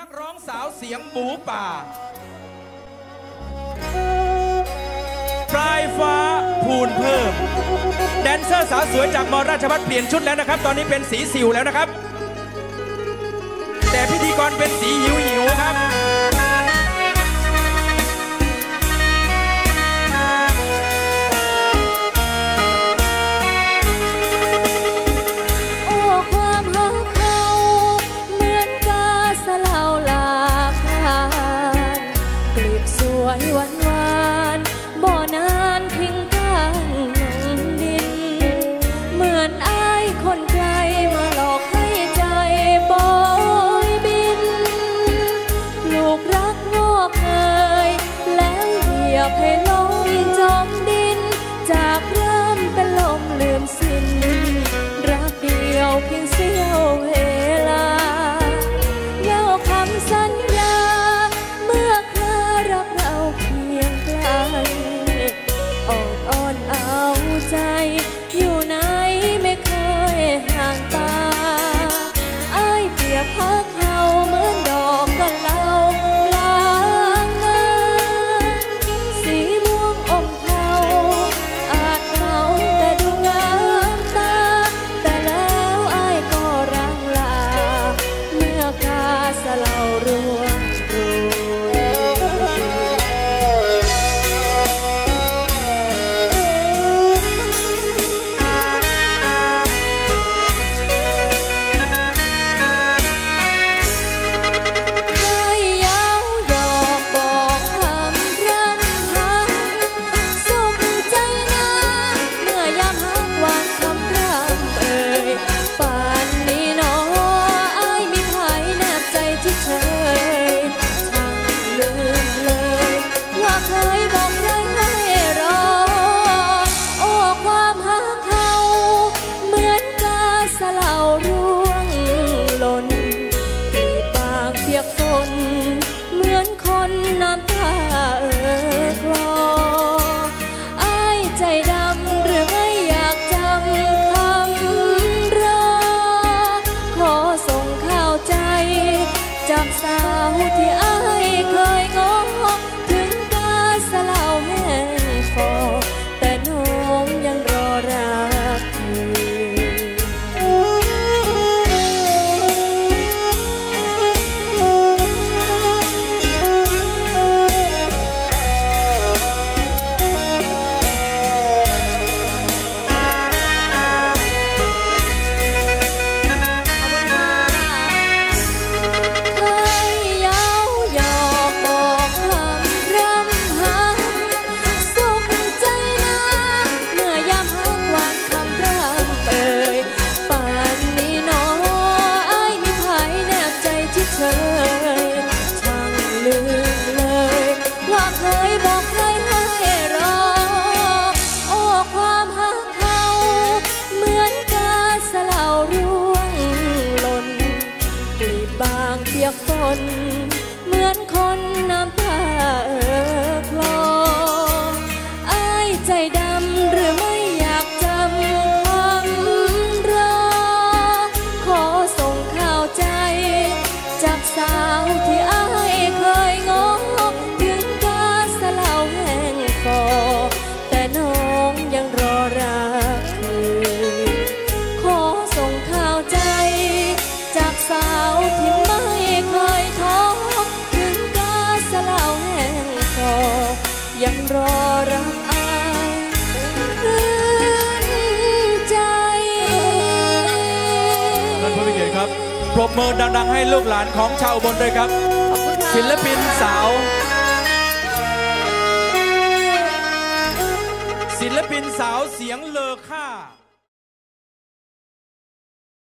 นักร้องสาวเสียงหมูป่า ปลายฟ้าพูนเพิ่ม แดนเซอร์สาวสวยจากมอราชพัฒเปลี่ยนชุดแล้วนะครับ ตอนนี้เป็นสีสิวแล้วนะครับ แต่พิธีกรเป็นสีหิวหิวครับ อยแล้วเหยียบให้ลงจอมดินจากเรื่อ เปียกฝน ยกตนเหมือนคนน้ำตาเออคลออายใจดำหรือไม่อยากจำคำามรอ ขอส่งข่าวใจ จากสาวที่อายเคยงอถึงกาสลาแห่งฟอแต่น้องยัง รอรับอายรื่นใจท่านผู้มีเกียรครับปรบมือดัง ๆ ให้ลูกหลานของชาวบนด้วยครับศิลปินสาว ศิลปินสาวเสียงเลอค่า